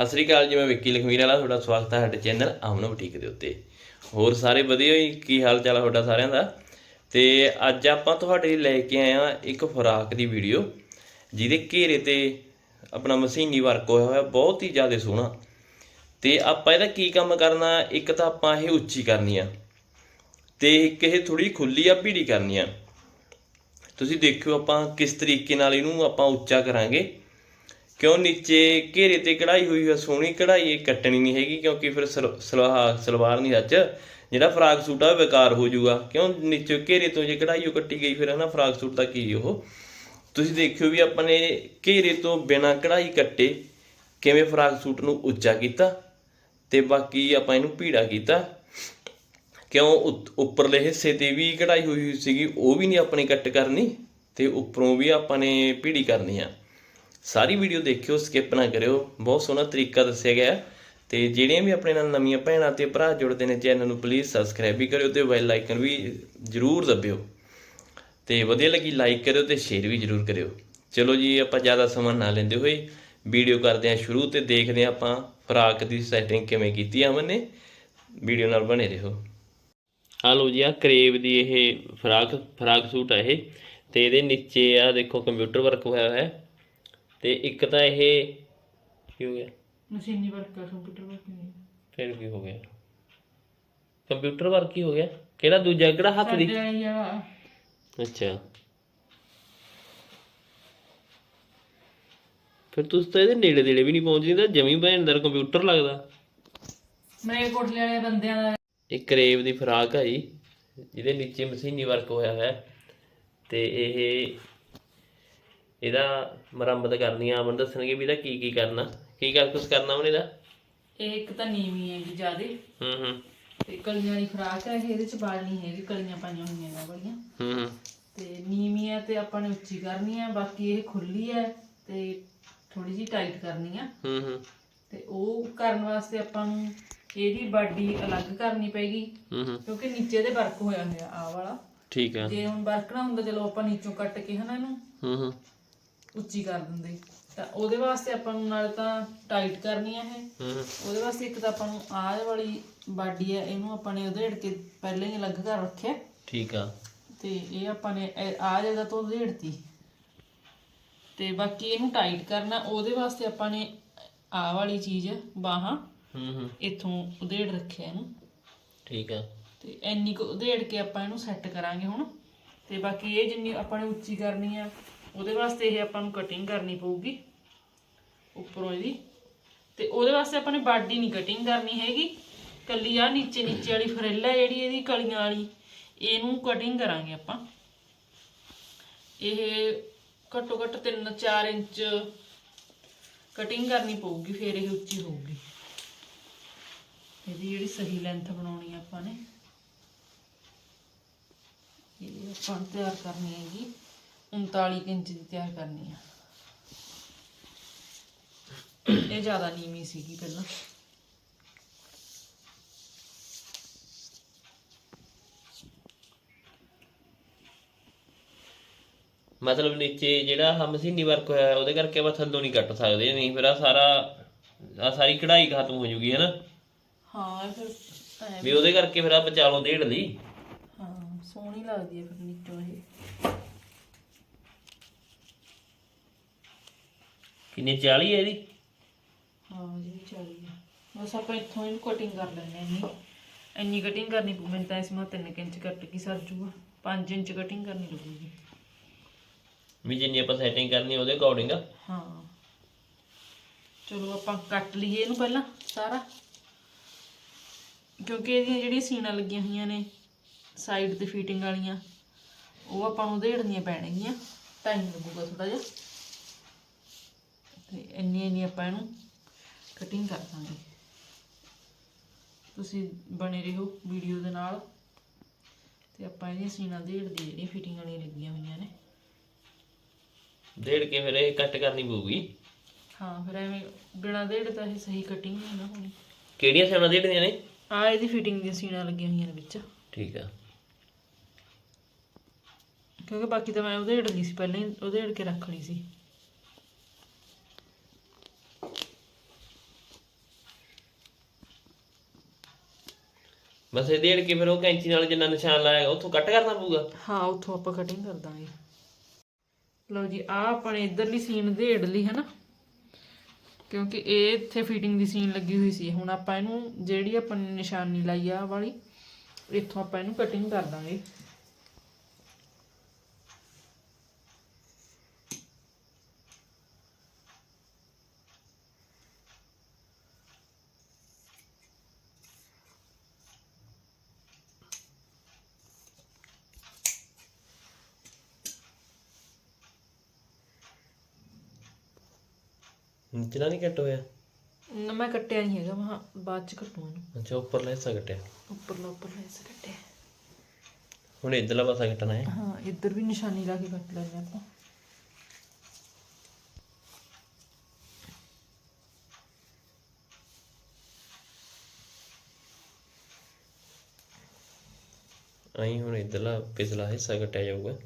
ਸਤਿ ਸ੍ਰੀ ਅਕਾਲ ਜੀ, ਮੈਂ ਵਿੱਕੀ ਲਖਮੀਰ ਵਾਲਾ, ਤੁਹਾਡਾ ਸਵਾਗਤ ਹੈ ਸਾਡੇ ਚੈਨਲ ਅਮਨ ਬੁਟੀਕ ਦੇ ਉੱਤੇ। ਹੋਰ ਸਾਰੇ ਵਧੀਆ ਹੀ ਕੀ ਹਾਲ ਚਾਲ ਆ ਤੁਹਾਡਾ ਸਾਰਿਆਂ ਦਾ? ਤੇ ਅੱਜ ਆਪਾਂ ਤੁਹਾਡੇ ਲਈ ਲੈ ਕੇ ਆਏ ਆ ਇੱਕ ਫਰਾਕ ਦੀ ਵੀਡੀਓ, ਜਿਹਦੇ ਘੇਰੇ ਤੇ ਆਪਣਾ ਮਸ਼ੀਨੀ ਵਰਕ ਹੋਇਆ ਹੋਇਆ, ਬਹੁਤ ਹੀ ਜ਼ਿਆਦਾ ਸੋਹਣਾ। ਤੇ ਆਪਾਂ ਇਹਦਾ ਕੀ ਕੰਮ ਕਰਨਾ, ਇੱਕ ਤਾਂ ਆਪਾਂ ਇਹ ਉੱਚੀ ਕਰਨੀ ਆ, ਤੇ ਇੱਕ ਇਹ ਥੋੜੀ ਖੁੱਲੀ ਆ, ਭੀੜੀ ਕਰਨੀ ਆ। ਤੁਸੀਂ ਦੇਖਿਓ ਆਪਾਂ ਕਿਸ ਤਰੀਕੇ ਨਾਲ ਇਹਨੂੰ ਆਪਾਂ ਉੱਚਾ ਕਰਾਂਗੇ। ਕਿਉਂ ਨੀਚੇ ਘੇਰੇ ਤੇ ਕਢਾਈ ਹੋਈ ਹੈ ਸੋਹਣੀ ਕਢਾਈ ਇਹ ਕੱਟਣੀ ਨਹੀਂ ਹੈਗੀ ਕਿਉਂਕਿ ਫਿਰ ਸਲ- ਸਲਵਾਰ ਸਲਵਾਰ ਨਹੀਂ ਸੱਚ। ਜਿਹੜਾ ਫਰਾਕ ਸੂਟ ਆ ਬੇਕਾਰ ਹੋ ਜਾਊਗਾ। ਕਿਉਂ ਨੀਚੇ ਘੇਰੇ ਤੋਂ ਜੇ ਕਢਾਈ ਉਹ ਕੱਟੀ ਗਈ, ਫਿਰ ਹਨਾ ਫਰਾਕ ਸੂਟ ਦਾ ਕੀ ਉਹ? ਤੁਸੀਂ ਦੇਖਿਓ ਵੀ ਆਪਾਂ ਨੇ ਘੇਰੇ ਤੋਂ ਬਿਨਾਂ ਕਢਾਈ ਕੱਟੇ ਕਿਵੇਂ ਫਰਾਕ ਸੂਟ ਨੂੰ ਉੱਚਾ ਕੀਤਾ ਤੇ ਬਾਕੀ ਆਪਾਂ ਇਹਨੂੰ ਭੀੜਾ ਕੀਤਾ। ਕਿਉਂ ਉੱਪਰਲੇ ਹਿੱਸੇ ਤੇ ਵੀ ਕਢਾਈ ਹੋਈ ਹੋਈ ਸੀਗੀ, ਉਹ ਵੀ ਨਹੀਂ ਆਪਣੀ ਕੱਟ ਕਰਨੀ ਤੇ ਉੱਪਰੋਂ ਵੀ ਆਪਾਂ ਨੇ ਭੀੜੀ ਕਰਨੀ ਆ। ਸਾਰੀ ਵੀਡੀਓ ਦੇਖਿਓ ਸਕਿਪ ਨਾ ਕਰਿਓ। ਬਹੁਤ ਸੋਹਣਾ ਤਰੀਕਾ ਦੱਸਿਆ ਗਿਆ ਹੈ। ਤੇ ਜਿਹੜੀਆਂ ਵੀ ਆਪਣੇ ਨਾਲ ਨਵੀਆਂ ਭੈਣਾਂ ਤੇ ਭਰਾ ਜੁੜਦੇ ਨੇ, ਚੈਨਲ ਨੂੰ ਪਲੀਜ਼ ਸਬਸਕ੍ਰਾਈਬ ਵੀ ਕਰਿਓ ਤੇ ਬੈਲ ਆਈਕਨ ਵੀ ਜਰੂਰ ਦਬਿਓ। ਤੇ ਵਧੀਆ ਲੱਗੀ ਲਾਈਕ ਕਰਿਓ ਤੇ ਸ਼ੇਅਰ ਵੀ ਜਰੂਰ ਕਰਿਓ। ਚਲੋ ਜੀ, ਆਪਾਂ ਜ਼ਿਆਦਾ ਸਮਾਂ ਨਾ ਲੈਂਦੇ ਹੋਏ ਵੀਡੀਓ ਕਰਦੇ ਹਾਂ ਸ਼ੁਰੂ ਤੇ ਦੇਖਦੇ ਹਾਂ ਆਪਾਂ ਫਰਾਕ ਦੀ ਸੈਟਿੰਗ ਕਿਵੇਂ ਕੀਤੀ ਆ ਅਮਨ ਨੇ। ਵੀਡੀਓ ਨਾਲ ਬਣੇ ਰਹੋ। ਆ ਲਓ ਜੀ ਆ ਕਰੇਵ ਦੀ ਇਹ ਫਰਾਕ ਫਰਾਕ ਸੂਟ ਆ ਇਹ। ਤੇ ਇਹਦੇ ਨੀਚੇ ਆ ਦੇਖੋ ਕੰਪਿਊਟਰ ਵਰਕ ਹੋਇਆ ਹੋਇਆ ਹੈ। ਤੇ ਇੱਕ ਤਾਂ ਇਹ ਕੀ ਹੋ ਗਿਆ? ਮਸ਼ੀਨੀ ਵਰਕ ਕਰ ਕੰਪਿਊਟਰ ਵਰਕ ਨਹੀਂ ਫਿਰ ਕੀ ਹੋ ਗਿਆ? ਕੰਪਿਊਟਰ ਵਰਕ ਹੀ ਹੋ ਗਿਆ। ਕਿਹੜਾ ਦੂਜਾ ਕਿਹੜਾ ਹੱਥ ਦੀ? ਸਾਡੇ ਆਈ ਆ। ਅੱਛਾ। ਫਿਰ ਤੁਸੀਂ ਤਾਂ ਇਹਦੇ ਨੇੜੇ ਨੇੜੇ ਵੀ ਨਹੀਂ ਪਹੁੰਚਦੇ ਤਾਂ ਜਮੀ ਭੈਣ ਦਾ ਕੰਪਿਊਟਰ ਲੱਗਦਾ। ਮੇਰੇ ਕੋਠਲੇ ਵਾਲੇ ਬੰਦਿਆਂ ਦਾ ਇਹ ਕਰੇਵ ਦੀ ਫਰਾਕ ਹੈ ਜੀ ਜਿਹਦੇ ਨੀਚੇ ਮਸ਼ੀਨੀ ਵਰਕ ਹੋਇਆ ਹੋਇਆ ਹੈ। ਤੇ ਇਹ ਇਹਦਾ ਮੁਰੰਮਤ ਕਰਨੀ ਆ ਅਮਨ ਦੱਸਣਗੇ ਵੀ ਇਹਦਾ ਕੀ ਕੀ ਕਰਨਾ। ਕੀ ਕਰ ਕੁਛ ਕਰਨਾ ਉਹਨੇ ਦਾ ਇਹ ਇੱਕ ਤਾਂ ਨੀਵੀਂ ਹੈਗੀ ਜਿਆਦੇ। ਹੂੰ ਹੂੰ। ਤੇ ਕਲੀਆਂ ਵਾਲੀ ਫਰਾਕ ਹੈ ਇਹ, ਇਹਦੇ ਚ ਬਾਲ ਨਹੀਂ ਹੈਗੇ ਕਲੀਆਂ ਪਾਈਆਂ ਹੋਈਆਂ ਨੇ ਬੜੀਆਂ। ਹੂੰ ਹੂੰ। ਤੇ ਨੀਵੀਂ ਹੈ ਤੇ ਆਪਾਂ ਨੇ ਉੱਚੀ ਕਰਨੀ ਹੈ ਬਾਕੀ ਇਹ ਖੁੱਲੀ ਹੈ ਤੇ ਥੋੜੀ ਜੀ ਟਾਈਟ ਕਰਨੀ ਆ। ਹੂੰ ਹੂੰ। ਤੇ ਉਹ ਕਰਨ ਵਾਸਤੇ ਆਪਾਂ ਨੂੰ ਇਹਦੀ ਬਾਡੀ ਅਲੱਗ ਕਰਨੀ ਪੈਗੀ ਹੂੰ ਹੂੰ। ਕਿਉਂਕਿ ਨੀਚੇ ਦੇ ਵਰਕ ਹੋਇਆ ਹੋਇਆ ਆ ਵਾਲਾ। ਠੀਕ ਆ। ਜੇ ਹੁਣ ਵਰਕ ਨਾ ਹੁੰਦਾ ਚਲੋ ਆਪਾਂ ਨੀਚੋਂ ਕੱਟ ਕੇ ਹਨਾ ਇਹਨੂੰ। ਹੂੰ ਹੂੰ। ਉੱਚੀ ਕਰ ਦਿੰਦੇ। ਤਾਂ ਉਹਦੇ ਵਾਸਤੇ ਆਪਾਂ ਨੂੰ ਨਾਲ ਤਾਂ ਟਾਈਟ ਕਰਨੀ ਹੈ ਇਹ। ਹੂੰ। ਉਹਦੇ ਵਾਸਤੇ ਇੱਕ ਤਾਂ ਆਪਾਂ ਨੂੰ ਆਹ ਵਾਲੀ ਬਾਡੀ ਹੈ ਇਹਨੂੰ ਆਪਾਂ ਨੇ ਉਧੇੜ ਕੇ ਪਹਿਲਾਂ ਹੀ ਅਲੱਗ ਕਰ ਰੱਖਿਆ। ਠੀਕ ਆ। ਤੇ ਇਹ ਆਪਾਂ ਨੇ ਆਹ ਜਗ੍ਹਾ ਤੋਂ ਉਧੇੜਤੀ ਤੇ ਬਾਕੀ ਇਹਨੂੰ ਟਾਈਟ ਕਰਨਾ ਉਹਦੇ ਵਾਸਤੇ ਆਪਾਂ ਨੇ ਆਹ ਵਾਲੀ ਚੀਜ਼ ਬਾਹਾਂ ਹੂੰ ਹੂੰ। ਇੱਥੋਂ ਉਧੇੜ ਰੱਖਿਆ ਇਹਨੂੰ। ਠੀਕ ਆ। ਤੇ ਇੰਨੀ ਕੁ ਉਧੇੜ ਕੇ ਆਪਾਂ ਇਹਨੂੰ ਸੈੱਟ ਕਰਾਂਗੇ ਹੁਣ। ਤੇ ਬਾਕੀ ਇਹ ਜਿੰਨੀ ਆਪਾਂ ਨੇ ਉੱਚੀ ਕਰਨੀ ਆ ਉਹਦੇ ਵਾਸਤੇ ਇਹ ਆਪਾਂ ਨੂੰ ਕਟਿੰਗ ਕਰਨੀ ਪਊਗੀ ਉੱਪਰੋਂ ਇਹਦੀ। ਤੇ ਉਹਦੇ ਵਾਸਤੇ ਆਪਾਂ ਨੇ ਬਾਡੀ ਨਹੀਂ ਕਟਿੰਗ ਕਰਨੀ ਹੈਗੀ। ਕੱਲੀ ਆ ਨੀਚੇ ਨੀਚੇ ਵਾਲੀ ਫਰੇਲਾ ਹੈ ਜਿਹੜੀ ਇਹਦੀ ਕਲੀਆਂ ਵਾਲੀ, ਇਹਨੂੰ ਕਟਿੰਗ ਕਰਾਂਗੇ ਆਪਾਂ। ਇਹ ਘੱਟੋ ਘੱਟ 3-4 ਇੰਚ ਕਟਿੰਗ ਕਰਨੀ ਪਊਗੀ, ਫਿਰ ਇਹ ਉੱਚੀ ਹੋਊਗੀ। ਇਹਦੀ ਜਿਹੜੀ ਸਹੀ ਲੈਂਥ ਬਣਾਉਣੀ ਆਪਾਂ ਨੇ। ਇਹ ਆਪਾਂ ਨੂੰ ਤਿਆਰ ਕਰਨੀ ਹੈਗੀ। 39 ਕੁ ਇੰਚ ਦੀ ਤਿਆਰ ਕਰਨੀ ਆ। ਇਹ ਜ਼ਿਆਦਾ ਨੀਵੀਂ ਸੀਗੀ ਪਹਿਲਾਂ। ਮਤਲਬ ਨੀਚੇ ਜਿਹੜਾ ਆਹ ਮਸ਼ੀਨੀ ਵਰਕ ਹੋਇਆ ਹੈ, ਉਹਦੇ ਕਰਕੇ ਆਪਾਂ ਥੱਲੋਂ ਨਹੀਂ ਕੱਟ ਸਕਦੇ ਨਹੀਂ ਫਿਰ ਆ ਸਾਰਾ ਆ ਸਾਰੀ ਕਢਾਈ ਖਤਮ ਹੋ ਜੂਗੀ ਹੈ ਨਾ ਹਾਂ ਇਹ ਫਿਰ ਐਂ ਵੀ ਉਹਦੇ ਕਰਕੇ ਫਿਰ ਆ ਵਿਚਾਲੋਂ ਦੇੜ ਲਈ। ਹਾਂ ਸੋਹਣੀ ਲੱਗਦੀ ਹੈ ਫਿਰ ਨੀਚੋਂ ਇਹ। ਕਿੰਨੇ 40 ਹੈ ਇਹਦੀ? ਹਾਂ ਜੀ ਚਾਲੀ ਆ। ਬਸ ਆਪਾਂ ਇੱਥੋਂ ਇਹਨੂੰ ਕਟਿੰਗ ਕਰ ਹਾਂ ਇੰਨੀ। ਇੰਨੀ ਕਟਿੰਗ ਕਰਨੀ ਪਊ ਮੈਨੂੰ ਤਾਂ ਇਸ ਮਾ 3 ਇੰਚ ਕੱਟ ਕੇ ਸਰ ਜੂਗਾ। 5 ਇੰਚ ਕਟਿੰਗ ਕਰਨੀ ਲੱਗੂਗੀ ਵੀ ਜਿੰਨੀ ਆਪਾਂ ਸੈਟਿੰਗ ਕਰਨੀ ਉਹਦੇ ਅਕੋਰਡਿੰਗ ਹਾਂ। ਚਲੋ ਆਪਾਂ ਕੱਟ ਲਈਏ ਇਹਨੂੰ ਪਹਿਲਾਂ ਸਾਰਾ। ਕਿਉਂਕਿ ਇਹਦੀਆਂ ਜਿਹੜੀਆਂ ਸੀਨਾਂ ਲੱਗੀਆਂ ਹੋਈਆਂ ਨੇ ਸਾਈਡ ਤੇ ਫਿਟਿੰਗ ਵਾਲੀਆਂ ਉਹ ਆਪਾਂ ਨੂੰ ਉਧੇੜਨੀਆਂ ਪੈਣਗੀਆਂ। ਟਾਈਮ ਲੱਗੂਗਾ ਥੋੜਾ ਜਿਹਾ। ਤੇ ਇੰਨੀ ਇੰਨੀ ਆਪਾਂ ਇਹਨੂੰ ਕਟਿੰਗ ਕਰ ਦਾਂਗੇ। ਤੁਸੀਂ ਬਣੇ ਰਹੋ ਵੀਡੀਓ ਦੇ ਨਾਲ। ਤੇ ਆਪਾਂ ਇਹਦੀਆਂ ਸੀਨਾਂ ਦੇੜਦੀ ਜਿਹੜੀਆਂ ਫਿਟਿੰਗ ਵਾਲੀਆਂ ਲੱਗੀਆਂ ਹੋਈਆਂ ਨੇ। ਦੇੜ ਕੇ ਫਿਰ ਇਹ ਕੱਟ ਕਰਨੀ ਪਊਗੀ। ਹਾਂ ਫਿਰ ਐਵੇਂ ਬਿਨਾ ਦੇੜ ਤਾਂ ਇਹ ਸਹੀ ਕਟਿੰਗ ਨਹੀਂ ਨਾ ਹੋਣੀ। ਕਿਹੜੀਆਂ ਸੈਣਾ ਦੇੜਦੀਆਂ ਨੇ? ਆ ਇਹਦੀ ਫਿਟਿੰਗ ਦੀਆਂ ਸੀਨਾਂ ਲੱਗੀਆਂ ਹੋਈਆਂ ਨੇ ਵਿੱਚ। ਠੀਕ ਆ। ਕਿਉਂਕਿ ਬਾਕੀ ਤਾਂ ਮੈਂ ਉਧੇੜ ਲਈ ਸੀ ਪਹਿਲਾਂ ਹੀ ਉਧੇੜ ਕੇ ਰੱਖ ਲਈ ਸੀ। ਬਸ ਇਹ ਦੇੜ ਕੇ ਫਿਰ ਉਹ ਕੈਂਚੀ ਨਾਲ ਜਿੰਨਾ ਨਿਸ਼ਾਨ ਲਾਇਆ ਉੱਥੋਂ ਕੱਟ ਕਰਨਾ ਪਊਗਾ? ਹਾਂ, ਉੱਥੋਂ ਆਪਾਂ ਕਟਿੰਗ ਕਰ ਦਾਂਗੇ। ਲਓ ਜੀ ਆ ਆਪਣੇ ਇਧਰਲੀ ਸੀਨ ਦੇੜ ਲਈ ਹੈ ਨਾ ਕਿਉਂਕਿ ਇਹ ਇੱਥੇ ਫਿਟਿੰਗ ਦੀ ਸੀਨ ਲੱਗੀ ਹੋਈ ਸੀ। ਹੁਣ ਆਪਾਂ ਇਹਨੂੰ ਜਿਹੜੀ ਆਪਾਂ ਨੇ ਨਿਸ਼ਾਨੀ ਲਾਈ ਆ ਆਹ ਵਾਲੀ, ਇੱਥੋਂ ਆਪਾਂ ਇਹਨੂੰ ਕਟਿੰਗ ਕਰ ਦਾਂਗੇ। ਨਿਚਲਾ ਨਹੀਂ ਕੱਟ ਹੋਇਆ? ਨਾ ਮੈਂ ਕੱਟਿਆ ਨਹੀਂ ਹੈਗਾ ਮੈਂ ਬਾਅਦ ਚ ਕੱਟੂ ਇਹਨੂੰ ਅੱਛਾ ਉੱਪਰਲਾ ਹਿੱਸਾ ਕੱਟਿਆ? ਉੱਪਰਲਾ ਉੱਪਰਲਾ ਹਿੱਸਾ ਕੱਟਿਆ। ਹੁਣ ਇਧਰਲਾ ਪਾਸਾ ਕੱਟਣਾ ਹੈ। ਹਾਂ ਇੱਧਰ ਵੀ ਨਿਸ਼ਾਨੀ ਲਾ ਕੇ ਕੱਟ ਲੈਂਦੇ ਆਪਾਂ। ਆਈ ਹੁਣ ਇਧਰਲਾ ਪਿਛਲਾ ਹਿੱਸਾ ਕੱਟਿਆ ਜਾਊਗਾ।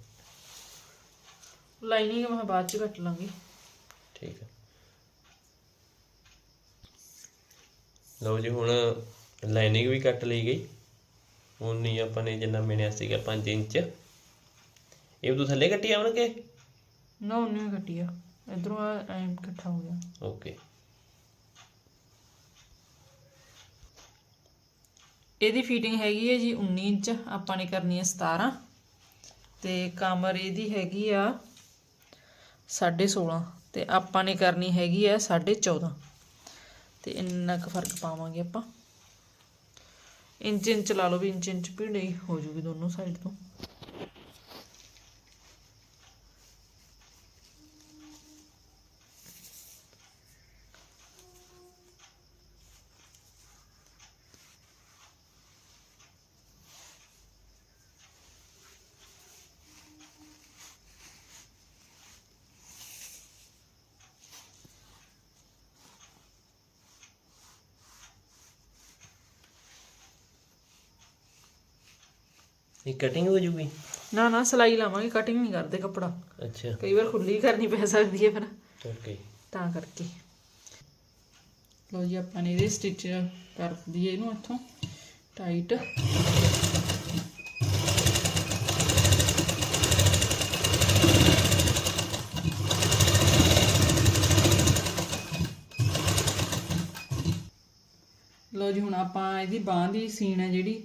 ਲਾਈਨਿੰਗ ਮੈਂ ਬਾਅਦ ਚ ਕੱਟ ਲਾਂਗੇ। ਠੀਕ ਹੈ। ਲਓ ਜੀ ਹੁਣ ਲਾਈਨਿੰਗ ਵੀ ਕੱਟ ਲਈ ਗਈ। ਉਨੀ ਆਪਾਂ ਨੇ ਜਿੰਨਾ ਮਿਣਿਆ ਸੀਗਾ 5 ਇੰਚ। ਇਹ ਤੋਂ ਥੱਲੇ ਕੱਟੀ ਆਉਣ ਕੇ? ਨਾ ਉਹਨੇ ਇਧਰੋਂ ਆ ਐਂ ਇਕੱਠਾ ਹੋ ਗਿਆ। ਓਕੇ ਇਹਦੀ ਫਿਟਿੰਗ ਹੈਗੀ ਹੈ ਜੀ 19 ਇੰਚ ਆਪਾਂ ਨੇ ਕਰਨੀ ਹੈ 17 ਤੇ ਕਮਰ ਇਹਦੀ ਹੈਗੀ ਆ 16.5 ਤੇ ਆਪਾਂ ਨੇ ਕਰਨੀ ਹੈਗੀ ਆ 14.5 ਤੇ ਇੰਨਾ ਕੁ ਫ਼ਰਕ ਪਾਵਾਂਗੇ ਆਪਾਂ। ਇੰਚ ਇੰਚ ਲਾ ਲਓ ਵੀ ਇੰਚ ਇੰਚ ਭੀੜੀ ਹੋ ਜੂਗੀ ਦੋਨੋਂ ਸਾਈਡ ਤੋਂ। ਇਹ ਕਟਿੰਗ ਹੋ ਜੂਗੀ ਨਾ ਨਾ ਸਲਾਈ ਲਾਵਾਂਗੇ ਕਟਿੰਗ ਨਹੀਂ ਕਰਦੇ ਕੱਪੜਾ। ਅੱਛਾ। ਕਈ ਵਾਰ ਖੁੱਲੀ ਕਰਨੀ ਪੈ ਸਕਦੀ ਹੈ ਫਿਰ। ਓਕੇ ਤਾਂ ਕਰਕੇ। ਲਓ ਜੀ ਆਪਾਂ ਨੇ ਇਹਦੇ ਸਟਿਚ ਕਰ ਦਈਏ ਇਹਨੂੰ ਇੱਥੋਂ ਟਾਈਟ ਲਓ ਜੀ ਹੁਣ ਆਪਾਂ ਇਹਦੀ ਬਾਹ ਦੀ ਸੀਨ ਹੈ ਜਿਹੜੀ।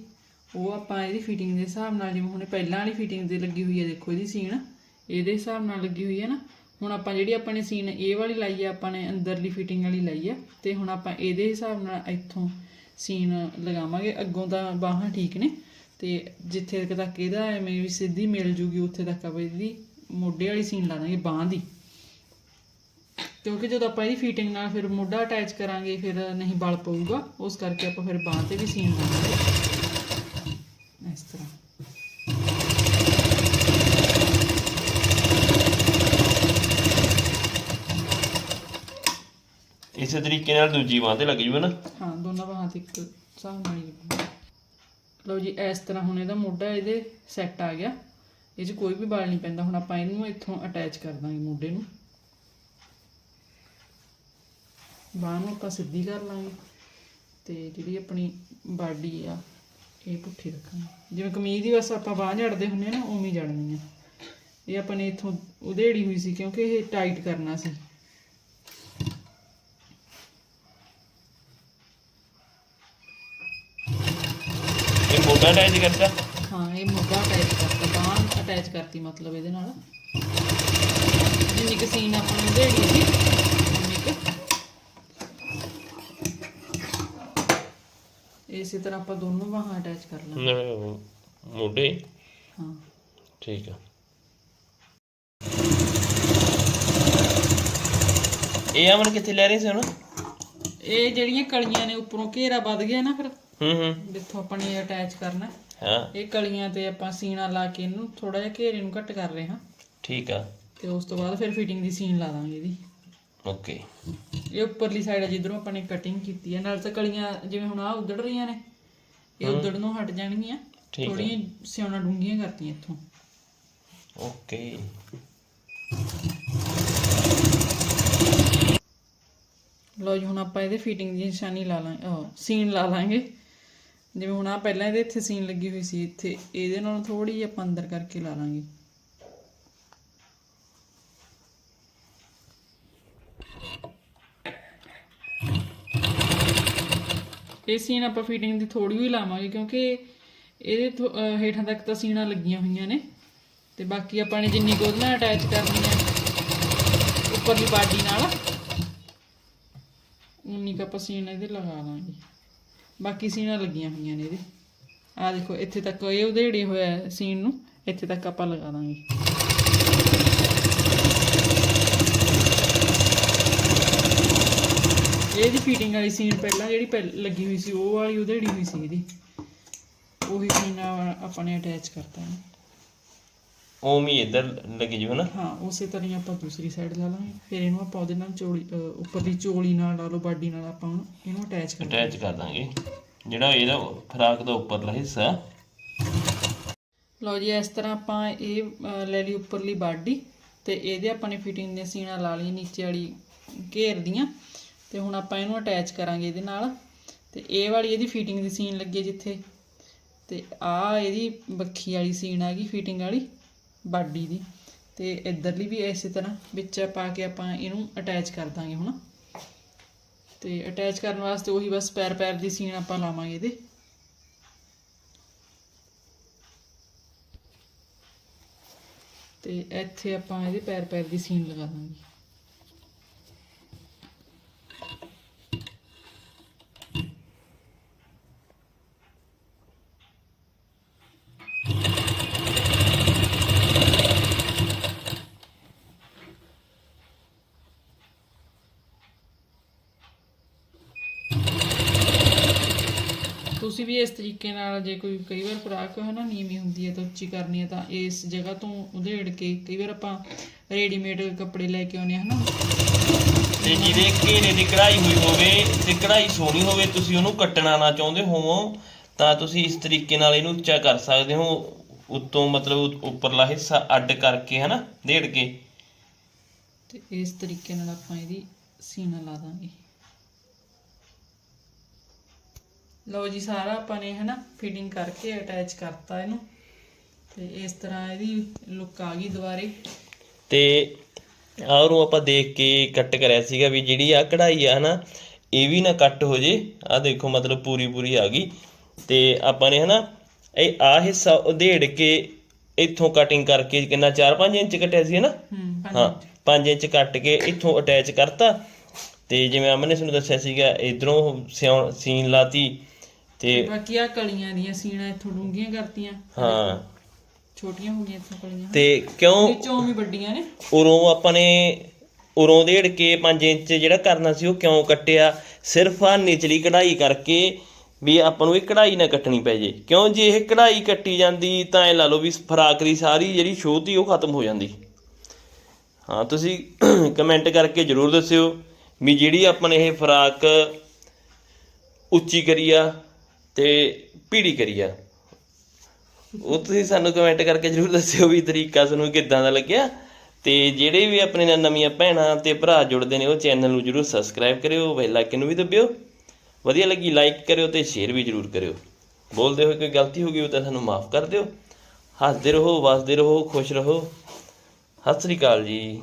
ਉਹ ਆਪਾਂ ਇਹਦੀ ਫਿਟਿੰਗ ਦੇ ਹਿਸਾਬ ਨਾਲ, ਜਿਵੇਂ ਹੁਣ ਪਹਿਲਾਂ ਵਾਲੀ ਫਿਟਿੰਗ ਦੇ ਲੱਗੀ ਹੋਈ ਹੈ, ਦੇਖੋ ਇਹਦੀ ਸੀਨ। ਇਹਦੇ ਹਿਸਾਬ ਨਾਲ ਲੱਗੀ ਹੋਈ ਹੈ ਨਾ। ਹੁਣ ਆਪਾਂ ਜਿਹੜੀ ਆਪਾਂ ਨੇ ਸੀਨ ਇਹ ਵਾਲੀ ਲਾਈ ਹੈ, ਆਪਾਂ ਨੇ ਅੰਦਰਲੀ ਫਿਟਿੰਗ ਵਾਲੀ ਲਾਈ ਹੈ। ਤੇ ਹੁਣ ਆਪਾਂ ਇਹਦੇ ਹਿਸਾਬ ਨਾਲ ਇੱਥੋਂ ਸੀਨ ਲਗਾਵਾਂਗੇ। ਅੱਗੋਂ ਤਾਂ ਬਾਹਾਂ ਠੀਕ ਨੇ। ਤੇ ਜਿੱਥੇ ਤੱਕ ਇਹਦਾ ਐਵੇਂ ਵੀ ਸਿੱਧੀ ਮਿਲ ਜੂਗੀ, ਉੱਥੇ ਤੱਕ ਆਪਾਂ ਇਹਦੀ ਮੋਢੇ ਵਾਲੀ ਸੀਨ ਲਾ ਦਾਂਗੇ, ਬਾਹਾਂ ਦੀ। ਕਿਉਂਕਿ ਜਦੋਂ ਆਪਾਂ ਇਹਦੀ ਫਿਟਿੰਗ ਨਾਲ ਫਿਰ ਮੋਢਾ ਅਟੈਚ ਕਰਾਂਗੇ, ਫਿਰ ਨਹੀਂ ਬਲ ਪਊਗਾ। ਉਸ ਕਰਕੇ ਆਪਾਂ ਫਿਰ ਬਾਹਾਂ ਤੇ ਵੀ ਸੀਨ ਲਾਵਾਂਗੇ ਇਸ ਤਰ੍ਹਾਂ ਇਸੇ ਤਰੀਕੇ ਨਾਲ ਦੂਜੀ ਬਾਂਹ ਤੇ ਲੱਗ ਜੂਗਾ ਨਾ। ਹਾਂ ਦੋਨਾਂ ਬਾਹਾਂ ਤੇ ਇੱਕ ਹਿਸਾਬ ਨਾਲ ਹੀ। ਲਓ ਜੀ ਇਸ ਤਰ੍ਹਾਂ ਹੁਣ ਇਹਦਾ ਮੋਢਾ ਇਹਦੇ ਸੈੱਟ ਆ ਗਿਆ। ਇਹ 'ਚ ਕੋਈ ਵੀ ਵਾਲ ਨਹੀਂ ਪੈਂਦਾ। ਹੁਣ ਆਪਾਂ ਇਹਨੂੰ ਇੱਥੋਂ ਅਟੈਚ ਕਰ ਦਾਂਗੇ ਮੋਢੇ ਨੂੰ। ਬਾਹਾਂ ਨੂੰ ਆਪਾਂ ਸਿੱਧੀ ਕਰ ਲਾਂਗੇ। ਤੇ ਜਿਹੜੀ ਆਪਣੀ ਬਾਡੀ ਆ ਇਹ ਪੁੱਠੀ ਰੱਖਾਂਗੇ। ਜਿਵੇਂ ਕਮੀਜ਼ ਦੀ ਬਸ ਆਪਾਂ ਬਾਹਾਂ ਜੜਦੇ ਹੁੰਨੇ ਆ ਨਾ ਉਵੇਂ ਜੜਨੀ ਆ ਇਹ ਆਪਾਂ ਨੇ ਇੱਥੋਂ ਉਧੇੜੀ ਹੋਈ ਸੀ ਕਿਉਂਕਿ ਇਹ ਟਾਈਟ ਕਰਨਾ ਸੀ। ਇਹ ਮੋਢਾ ਅਟੈਚ ਕਰਤਾ? ਹਾਂ ਇਹ ਮੋਢਾ ਅਟੈਚ ਕਰਤਾ ਬਾਂਹ ਅਟੈਚ ਕਰਤੀ ਮਤਲਬ ਇਹਦੇ ਨਾਲ। ਜਿੰਨੀ ਕੁ ਸੀਨ ਆਪਾਂ ਨੇ ਦੇੜੀ ਸੀ ਉਨੀ ਕੁ ਇਸੇ ਤਰ੍ਹਾਂ ਆਪਾਂ ਦੋਨੋਂ ਬਾਹਾਂ ਅਟੈਚ ਕਰ ਲਾਂਗੇ। ਨਾ, ਮੋਢੇ। ਹਾਂ। ਠੀਕ ਆ। ਇਹ ਅਮਨ ਕਿੱਥੇ ਲੈ ਰਹੀ ਸੀ ਹੁਣ? ਇਹ ਜਿਹੜੀਆਂ ਕਲੀਆਂ ਨੇ ਉੱਪਰੋਂ ਘੇਰਾ ਵੱਧ ਗਿਆ ਨਾ ਫਿਰ ਹੂੰ ਹੂੰ। ਜਿੱਥੋਂ ਆਪਾਂ ਨੇ ਅਟੈਚ ਕਰਨਾ। ਹਾਂ। ਇਹ ਕਲੀਆਂ ਤੇ ਆਪਾਂ ਸੀਨਾ ਲਾ ਕੇ ਇਹਨੂੰ ਥੋੜਾ ਜਿਹਾ ਘੇਰੇ ਨੂੰ ਘੱਟ ਕਰ ਰਹੇ ਹਾਂ। ਠੀਕ ਆ। ਤੇ ਉਸ ਤੋਂ ਬਾਅਦ ਫਿਰ ਫਿਟਿੰਗ ਦੀ ਸੀਨ ਲਾ ਦਾਂਗੇ ਇਹਦੀ। ਓਕੇ ਇਹ ਉੱਪਰਲੀ ਸਾਈਡ ਹੈ ਜਿੱਧਰੋਂ ਆਪਾਂ ਨੇ ਕਟਿੰਗ ਕੀਤੀ ਹੈ ਨਾਲ ਤਾਂ ਕਲੀਆਂ ਜਿਵੇਂ ਹੁਣ ਆ ਉਧੜ ਰਹੀਆਂ ਨੇ ਇਹ ਉਧੜ ਨੂੰ ਹਟ ਜਾਣਗੀਆਂ। ਠੀਕ ਹੈ। ਥੋੜੀਆਂ ਸਿਉਣਾ ਡੂੰਘੀਆਂ ਕਰਤੀਆਂ ਇੱਥੋਂ। ਓਕੇ ਲਓ ਜੀ ਹੁਣ ਆਪਾਂ ਇਹਦੇ ਫਿਟਿੰਗ ਦੀ ਨਿਸ਼ਾਨੀ ਲਾ ਲਾਂ ਸੀਨ ਲਾ ਲਾਂਗੇ। ਜਿਵੇਂ ਹੁਣ ਆ ਪਹਿਲਾਂ ਇਹਦੇ ਇੱਥੇ ਸੀਨ ਲੱਗੀ ਹੋਈ ਸੀ ਇੱਥੇ ਇਹਦੇ ਨਾਲ ਥੋੜੀ ਜਿਹੀ ਆਪਾਂ ਅੰਦਰ ਕਰਕੇ ਲਾ ਲਾਂਗੇ। ਇਹ ਸੀਨ ਆਪਾਂ ਫਿਟਿੰਗ ਦੀ ਥੋੜੀ ਹੀ ਲਾਵਾਂਗੇ ਕਿਉਂਕਿ ਇਹਦੇ ਹੇਠਾਂ ਤੱਕ ਤਾਂ ਸੀਨਾਂ ਲੱਗੀਆਂ ਹੋਈਆਂ ਨੇ ਤੇ ਬਾਕੀ ਆਪਾਂ ਨੇ ਜਿੰਨੀ ਕੁ ਉਹਦੇ ਨਾਲ ਅਟੈਚ ਕਰਨੀ ਹੈ ਉੱਪਰਲੀ ਬਾਡੀ ਨਾਲ, ਉਨੀ ਕੁ ਆਪਾਂ ਸੀਨ ਇਹਦੇ ਲਗਾ ਲਾਂਗੇ। ਬਾਕੀ ਸੀਨਾਂ ਲੱਗੀਆਂ ਹੋਈਆਂ ਨੇ ਇਹਦੇ। ਆ ਦੇਖੋ, ਇੱਥੇ ਤੱਕ ਇਹ ਉਧੇੜੇ ਹੋਇਆ ਸੀਨ ਨੂੰ, ਇੱਥੇ ਤੱਕ ਆਪਾਂ ਲਗਾ ਦਾਂਗੇ ਇਹਦੀ ਫੀਟਿੰਗ ਵਾਲੀ ਸੀਨ ਪਹਿਲਾਂ ਜਿਹੜੀ ਲੱਗੀ ਹੋਈ ਸੀ ਉਹ ਵਾਲੀ ਉਧੇੜੀ ਹੋਈ ਸੀ ਇਹਦੀ। ਉਹੀ ਸੀਨ ਆਪਾਂ ਨੇ ਅਟੈਚ ਕਰਤਾ ਹੈ ਹੀ ਇੱਧਰ ਲੱਗੀ ਜੀ ਹਨਾ? ਹਾਂ ਉਸੇ ਤਰ੍ਹਾਂ ਹੀ ਆਪਾਂ ਦੂਸਰੀ ਸਾਈਡ ਲਾ ਲਾਂਗੇ। ਫਿਰ ਇਹਨੂੰ ਆਪਾਂ ਉਹਦੇ ਨਾਲ ਚੋਲੀ ਉੱਪਰ ਦੀ ਚੋਲੀ ਨਾਲ ਲਾ ਲਓ ਬਾਡੀ ਨਾਲ ਆਪਾਂ ਇਹਨੂੰ ਅਟੈਚ ਕਰ ਅਟੈਚ ਕਰ ਦਾਂਗੇ। ਜਿਹੜਾ ਇਹਦਾ ਫਰਾਕ ਦਾ ਉੱਪਰਲਾ ਹਿੱਸਾ। ਲਓ ਜੀ ਇਸ ਤਰ੍ਹਾਂ ਆਪਾਂ ਇਹ ਲੈ ਲਈ ਉੱਪਰਲੀ ਬਾਡੀ ਤੇ ਇਹਦੇ ਆਪਾਂ ਨੇ ਫਿਟਿੰਗ ਦੀਆਂ ਸੀਣਾ ਲਾ ਲਈ ਨੀਚੇ ਵਾਲੀ ਘੇਰ ਦੀਆਂ। ਤੇ ਹੁਣ ਆਪਾਂ ਇਹਨੂੰ ਅਟੈਚ ਕਰਾਂਗੇ ਇਹਦੇ ਨਾਲ। ਤੇ ਇਹ ਵਾਲੀ ਇਹਦੀ ਫਿਟਿੰਗ ਦੀ ਸੀਨ ਲੱਗੀ ਜਿੱਥੇ। ਤੇ ਆ ਇਹਦੀ ਬੱਖੀ ਵਾਲੀ ਸੀਨ ਆ ਗਈ ਫਿਟਿੰਗ ਵਾਲੀ, ਬਾਡੀ ਦੀ। ਤੇ ਇਧਰਲੀ ਵੀ ਇਸੇ ਤਰ੍ਹਾਂ, ਵਿੱਚ ਪਾ ਕੇ ਆਪਾਂ ਇਹਨੂੰ ਅਟੈਚ ਕਰ ਦਾਂਗੇ ਹੁਣ। ਤੇ ਅਟੈਚ ਕਰਨ ਵਾਸਤੇ ਉਹੀ ਬਸ ਪੈਰ ਪੈਰ ਦੀ ਸੀਨ ਆਪਾਂ ਲਾਵਾਂਗੇ ਇਹਦੇ। ਤੇ ਇੱਥੇ ਆਪਾਂ ਇਹਦੇ ਪੈਰ ਪੈਰ ਦੀ ਸੀਨ ਲਗਾ ਦਾਂਗੇ। ਤੁਸੀਂ ਵੀ ਇਸ ਤਰੀਕੇ ਨਾਲ ਜੇ ਕੋਈ ਕਈ ਵਾਰ ਫਰਾਕ ਹੈ ਨਾ ਨੀਵੀਂ ਹੁੰਦੀ ਹੈ ਤਾਂ ਉੱਚੀ ਕਰਨੀ ਹੈ ਤਾਂ ਇਸ ਜਗ੍ਹਾ ਤੋਂ ਉਧੇੜ ਕੇ ਕਈ ਵਾਰ ਆਪਾਂ ਰੈਡੀਮੇਡ ਕੱਪੜੇ ਲੈ ਕੇ ਆਉਂਦੇ ਹਾਂ ਹਨਾ? ਤੇ ਜਿਹਦੇ ਘੇਰੇ ਦੀ ਕਢਾਈ ਹੋਈ ਹੋਵੇ ਤੇ ਕਢਾਈ ਸੋਹਣੀ ਹੋਵੇ ਤੁਸੀਂ ਉਹਨੂੰ ਕੱਟਣਾ ਨਾ ਚਾਹੁੰਦੇ ਹੋਵੋ ਤਾਂ ਤੁਸੀਂ ਇਸ ਤਰੀਕੇ ਨਾਲ ਇਹਨੂੰ ਉੱਚਾ ਕਰ ਸਕਦੇ ਹੋ। ਉੱਤੋਂ ਮਤਲਬ ਉੱਪਰਲਾ ਹਿੱਸਾ ਅੱਡ ਕਰਕੇ ਹਨਾ? ਡੇੜ ਕੇ। ਤੇ ਇਸ ਤਰੀਕੇ ਨਾਲ ਆਪਾਂ ਇਹਦੀ ਸੀਨਾ ਲਾ ਦਾਂਗੇ। ਲਓ ਜੀ ਸਾਰਾ ਆਪਾਂ ਨੇ ਹਨਾ ਫਿਟਿੰਗ ਕਰਕੇ ਅਟੈਚ ਕਰਤਾ ਇਹਨੂੰ। ਤੇ ਇਸ ਤਰ੍ਹਾਂ ਇਹਦੀ ਲੁੱਕ ਆ ਗਈ ਦੁਬਾਰੇ। ਤੇ ਆਹ ਨੂੰ ਆਪਾਂ ਦੇਖ ਕੇ ਕੱਟ ਕਰਿਆ ਸੀਗਾ ਵੀ ਜਿਹੜੀ ਆ ਕਢਾਈ ਆ ਹਨਾ ਇਹ ਵੀ ਨਾ ਕੱਟ ਹੋ ਜੇ। ਆ ਦੇਖੋ ਮਤਲਬ ਪੂਰੀ ਪੂਰੀ ਆ ਗਈ। ਤੇ ਆਪਾਂ ਨੇ ਹਨਾ ਇਹ ਆ ਹਿੱਸਾ ਉਧੇੜ ਕੇ ਇੱਥੋਂ ਕਟਿੰਗ ਕਰਕੇ ਕਿੰਨਾ 4-5 ਇੰਚ ਕੱਟਿਆ ਸੀ ਹਨਾ? ਹੂੰ ਪੰਜ ਹਾਂ 5 ਇੰਚ ਕੱਟ ਕੇ ਇੱਥੋਂ ਅਟੈਚ ਕਰਤਾ। ਤੇ ਜਿਵੇਂ ਅਮਨ ਨੇ ਤੁਹਾਨੂੰ ਦੱਸਿਆ ਸੀਗਾ ਇਧਰੋਂ ਸੀਨ ਲਾਤੀ। ਤੇ ਬਾਕੀ ਆ ਕਲੀਆਂ ਦੀਆਂ ਸੀਣਾ ਇੱਥੋਂ ਡੂੰਘੀਆਂ ਕਰਤੀਆਂ। ਹਾਂ। ਛੋਟੀਆਂ ਹੋ ਗਈਆਂ ਇੱਥੋਂ ਕਲੀਆਂ। ਤੇ ਕਿਉਂ ਵਿੱਚੋਂ ਵੀ ਵੱਡੀਆਂ ਨੇ। ਉਰੋਂ ਆਪਾਂ ਨੇ ਉਰੋਂ ਦੇੜ ਕੇ 5 ਇੰਚ ਜਿਹੜਾ ਕਰਨਾ ਸੀ ਉਹ ਕਿਉਂ ਕੱਟਿਆ? ਸਿਰਫ ਆ ਨਿਚਲੀ ਕਢਾਈ ਕਰਕੇ ਵੀ ਆਪਾਂ ਨੂੰ ਇਹ ਕਢਾਈ ਨਾ ਕੱਟਣੀ ਪੈ ਜੇ। ਕਿਉਂ ਜੇ ਇਹ ਕਢਾਈ ਕੱਟੀ ਜਾਂਦੀ ਤਾਂ ਇਹ ਲਾ ਲਓ ਵੀ ਫਰਾਕ ਦੀ ਸਾਰੀ ਜਿਹੜੀ ਸ਼ੋਅ ਤੀ ਉਹ ਖਤਮ ਹੋ ਜਾਂਦੀ। ਹਾਂ ਤੁਸੀਂ ਕਮੈਂਟ ਕਰਕੇ ਜਰੂਰ ਦੱਸਿਓ ਵੀ ਜਿਹੜੀ ਆਪਾਂ ਨੇ ਇਹ ਫਰਾਕ ਉੱਚੀ ਕਰੀ ਆ ਤੇ ਪੀੜੀ ਕਰੀਆ ਉਹ ਤੁਸੀਂ ਸਾਨੂੰ ਕਮੈਂਟ ਕਰਕੇ ਜਰੂਰ ਦੱਸਿਓ ਵੀ ਤਰੀਕਾ ਤੁਹਾਨੂੰ ਕਿੱਦਾਂ ਦਾ ਲੱਗਿਆ। ਤੇ ਜਿਹੜੇ ਵੀ ਆਪਣੇ ਨਾਲ ਨਵੀਆਂ ਭੈਣਾਂ ਤੇ ਭਰਾ ਜੁੜਦੇ ਨੇ, ਉਹ ਚੈਨਲ ਨੂੰ ਜਰੂਰ ਸਬਸਕ੍ਰਾਈਬ ਕਰਿਓ ਬੈਲ ਆਈਕਨ ਨੂੰ ਵੀ ਦਬਿਓ। ਵਧੀਆ ਲੱਗੀ ਲਾਈਕ ਕਰਿਓ ਤੇ ਸ਼ੇਅਰ ਵੀ ਜਰੂਰ ਕਰਿਓ। ਬੋਲਦੇ ਹੋਏ ਕੋਈ ਗਲਤੀ ਹੋ ਗਈ ਉਹ ਤਾਂ ਸਾਨੂੰ ਮਾਫ ਕਰ ਦਿਓ। ਹੱਸਦੇ ਰਹੋ, ਵਸਦੇ ਰਹੋ, ਖੁਸ਼ ਰਹੋ। ਸਤਿ ਸ੍ਰੀ ਅਕਾਲ ਜੀ।